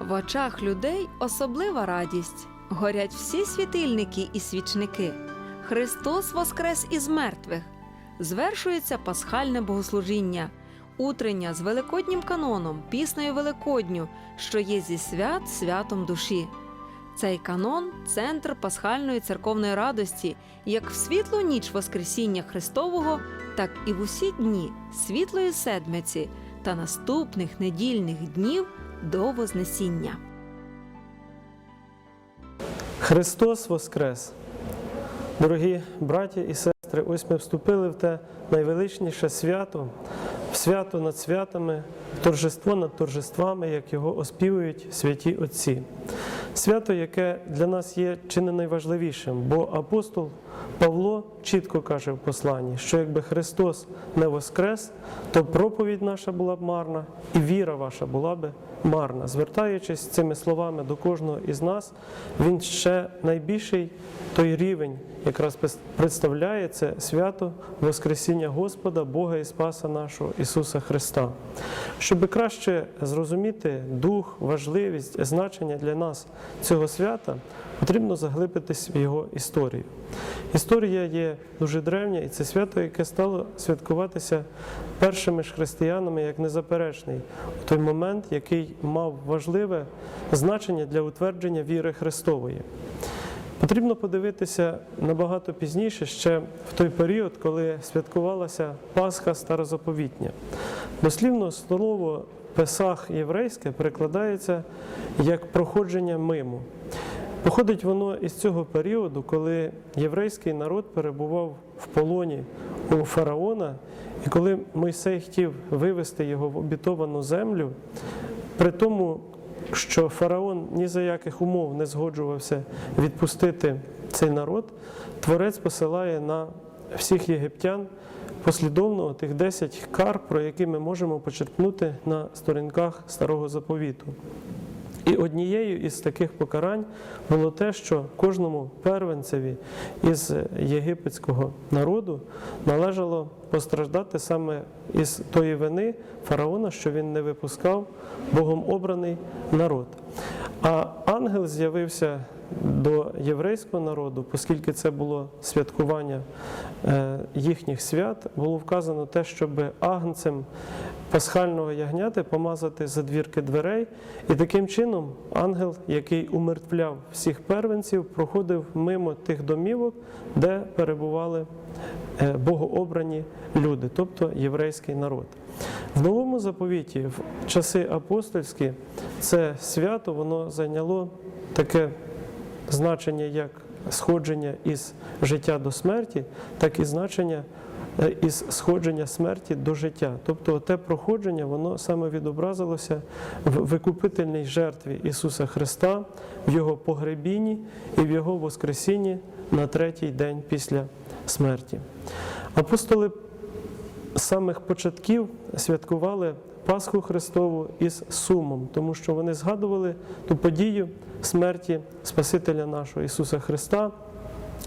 В очах людей особлива радість. Горять всі світильники і свічники. Христос воскрес із мертвих. Звершується пасхальне богослужіння, утрення з великоднім каноном, піснею Великодню, що є зі свят святом душі. Цей канон центр пасхальної церковної радості, як в світлу ніч Воскресіння Христового, так і в усі дні світлої седмиці та наступних недільних днів до Вознесіння. Христос Воскрес! Дорогі браті і сестри, ось ми вступили в те найвеличніше свято, в свято над святами, в торжество над торжествами, як його оспівують святі Отці. Свято, яке для нас є чи не найважливішим, бо апостол Павло чітко каже в посланні, що якби Христос не воскрес, то проповідь наша була б марна, і віра ваша була б марна. Звертаючись цими словами до кожного із нас, він ще найбільший той рівень якраз представляє це свято Воскресіння Господа, Бога і Спаса нашого Ісуса Христа. Щоб краще зрозуміти дух, важливість, значення для нас цього свята, потрібно заглибитись в його історію. Історія є дуже древня, і це свято, яке стало святкуватися першими ж християнами як незаперечний у той момент, який мав важливе значення для утвердження віри Христової. Потрібно подивитися набагато пізніше, ще в той період, коли святкувалася Пасха Старозаповітня. Дослівно слово Песах єврейське перекладається як проходження мимо. Походить воно із цього періоду, коли єврейський народ перебував в полоні у фараона, і коли Мойсей хотів вивести його в обітовану землю, при тому, що фараон ні за яких умов не згоджувався відпустити цей народ, творець посилає на всіх єгиптян послідовно тих 10 кар, про які ми можемо почерпнути на сторінках старого заповіту. І однією із таких покарань було те, що кожному первенцеві із єгипетського народу належало постраждати саме із тої вини фараона, що він не випускав Богом обраний народ. А ангел з'явився до єврейського народу, оскільки це було святкування е, їхніх свят, було вказано те, щоб агнцем пасхального ягняти помазати задвірки дверей, і таким чином ангел, який умертвляв всіх первенців, проходив мимо тих домівок, де перебували е, богообрані люди, тобто єврейський народ. В новому заповіті, в часи апостольські, це свято воно зайняло таке значення як сходження із життя до смерті, так і значення е, із сходження смерті до життя. Тобто те проходження, воно саме відобразилося в викупительній жертві Ісуса Христа, в Його погребінні і в Його Воскресінні на третій день після смерті. Апостоли з самих початків святкували Пасху Христову із сумом, тому що вони згадували ту подію смерті Спасителя нашого Ісуса Христа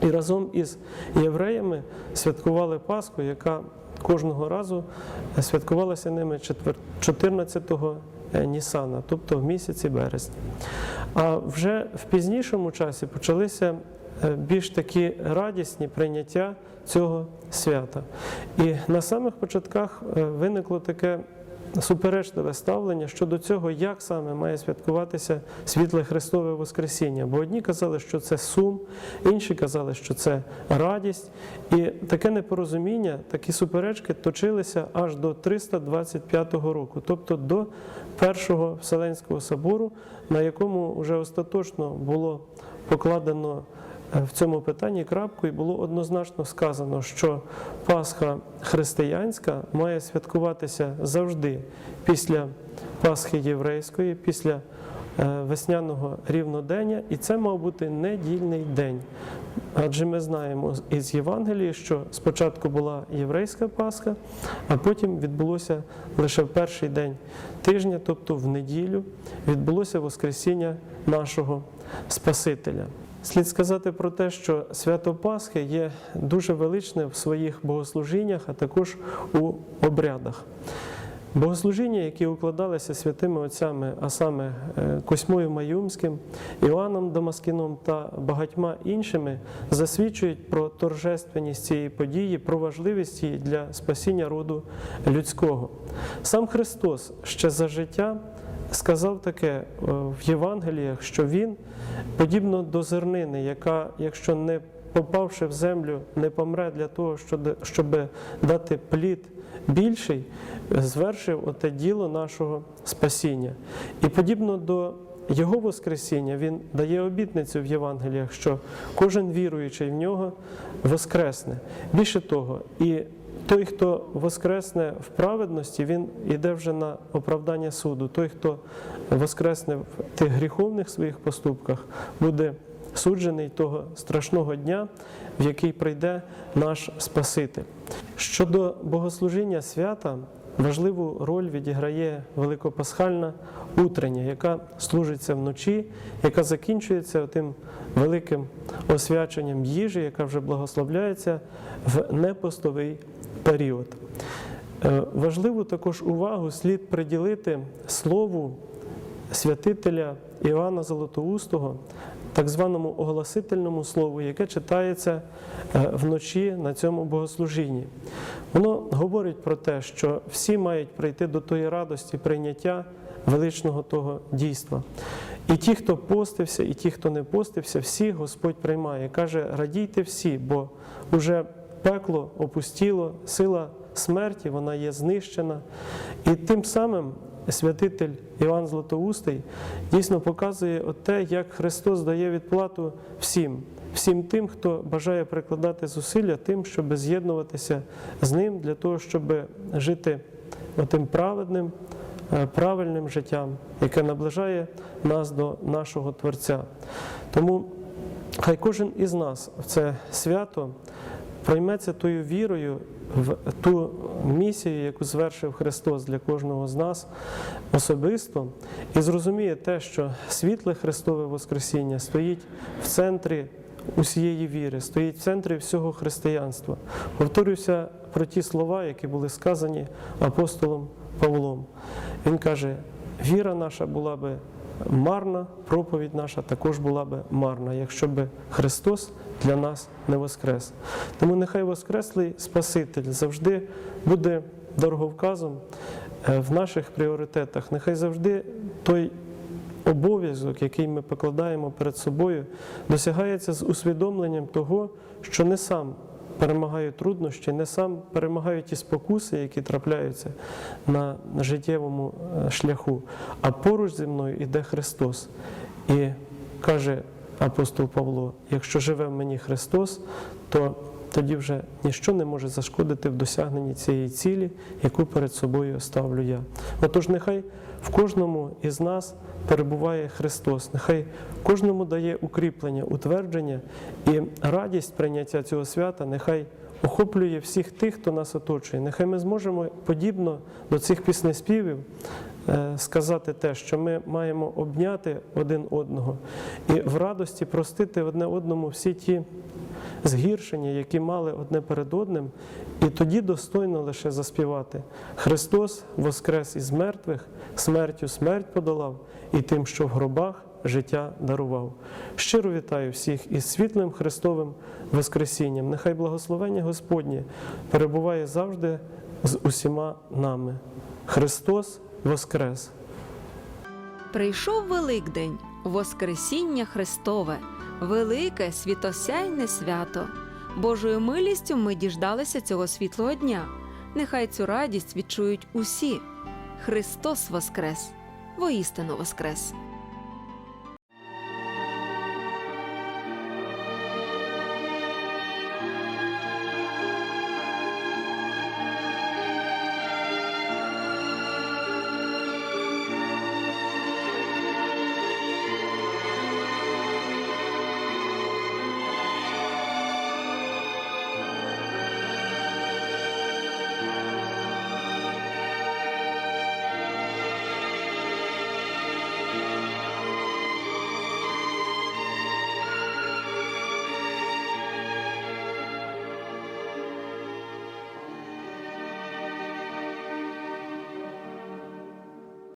і разом із євреями святкували Пасху, яка кожного разу святкувалася ними 14-го Нісана, тобто в місяці березня. А вже в пізнішому часі почалися е, більш такі радісні прийняття цього свята. І на самих початках е, виникло таке суперечливе ставлення щодо цього, як саме має святкуватися світле Христове Воскресіння. Бо одні казали, що це сум, інші казали, що це радість. І таке непорозуміння, такі суперечки точилися аж до 325 року, тобто до Першого Вселенського собору, на якому вже остаточно було покладено в цьому питанні крапку і було однозначно сказано, що Пасха християнська має святкуватися завжди після Пасхи єврейської, після е, весняного рівнодення, і це мав бути недільний день. Адже ми знаємо із Євангелії, що спочатку була єврейська Пасха, а потім відбулося лише в перший день тижня, тобто в неділю, відбулося Воскресіння нашого Спасителя. Слід сказати про те, що свято Пасхи є дуже величне в своїх богослужіннях, а також у обрядах. Богослужіння, які укладалися святими отцями, а саме е, Косьмою Маюмським, Іоанном Дамаскіном та багатьма іншими, засвідчують про торжественність цієї події, про важливість її для спасіння роду людського. Сам Христос ще за життя сказав таке е, в Євангеліях, що Він, подібно до зернини, яка, якщо не попавши в землю, не помре для того, щоб- дати плід більший, звершив оте діло нашого спасіння. І подібно до Його Воскресіння, Він дає обітницю в Євангеліях, що кожен віруючий в нього воскресне. Більше того, і той, хто воскресне в праведності, він йде вже на оправдання суду. Той, хто воскресне в тих гріховних своїх поступках, буде суджений того страшного дня, в який прийде наш Спаситель. Щодо богослужіння свята, важливу роль відіграє великопасхальна утрення, яка служиться вночі, яка закінчується тим великим освяченням їжі, яка вже благословляється в непостовий період. Е, Важливу також увагу слід приділити слову святителя Іоанна Золотоустого, так званому оголосительному слову, яке читається е, вночі на цьому богослужінні. Воно говорить про те, що всі мають прийти до тої радості прийняття величного того дійства. І ті, хто постився, і ті, хто не постився, всі Господь приймає. Каже, радійте всі, бо уже пекло опустіло, сила смерті, вона є знищена. І тим самим святитель Іван Златоустий дійсно показує те, як Христос дає відплату всім, всім тим, хто бажає прикладати зусилля тим, щоб з'єднуватися з ним для того, щоб жити отим праведним, е, правильним життям, яке наближає нас до нашого Творця. Тому хай кожен із нас в це свято пройметься тою вірою в ту місію, яку звершив Христос для кожного з нас особисто, і зрозуміє те, що світле Христове Воскресіння стоїть в центрі усієї віри, стоїть в центрі всього християнства. Повторюся про ті слова, які були сказані апостолом Павлом. Він каже: віра наша була би марна, проповідь наша також була би марна, якщо би Христос для нас не воскрес. Тому нехай Воскреслий Спаситель завжди буде дороговказом е, в наших пріоритетах. Нехай завжди той обов'язок, який ми покладаємо перед собою, досягається з усвідомленням того, що не сам перемагаю труднощі, не сам перемагаю ті спокуси, які трапляються на життєвому е, шляху, а поруч зі мною іде Христос. І каже апостол Павло: якщо живе в мені Христос, то тоді вже ніщо не може зашкодити в досягненні цієї цілі, яку перед собою ставлю я. Отож, нехай в кожному із нас перебуває Христос, нехай кожному дає укріплення, утвердження і радість прийняття цього свята, нехай охоплює всіх тих, хто нас оточує. Нехай ми зможемо подібно до цих піснеспівів е, сказати те, що ми маємо обняти один одного і в радості простити одне одному всі ті згіршення, які мали одне перед одним, і тоді достойно лише заспівати. Христос воскрес із мертвих, смертю смерть подолав, і тим, що в гробах життя дарував. Щиро вітаю всіх із світлим Христовим Воскресінням. Нехай благословення Господнє перебуває завжди з усіма нами. Христос Воскрес! Прийшов Великдень, Воскресіння Христове, велике світосяйне свято. Божою милістю ми діждалися цього світлого дня. Нехай цю радість відчують усі. Христос Воскрес! Воістину Воскрес!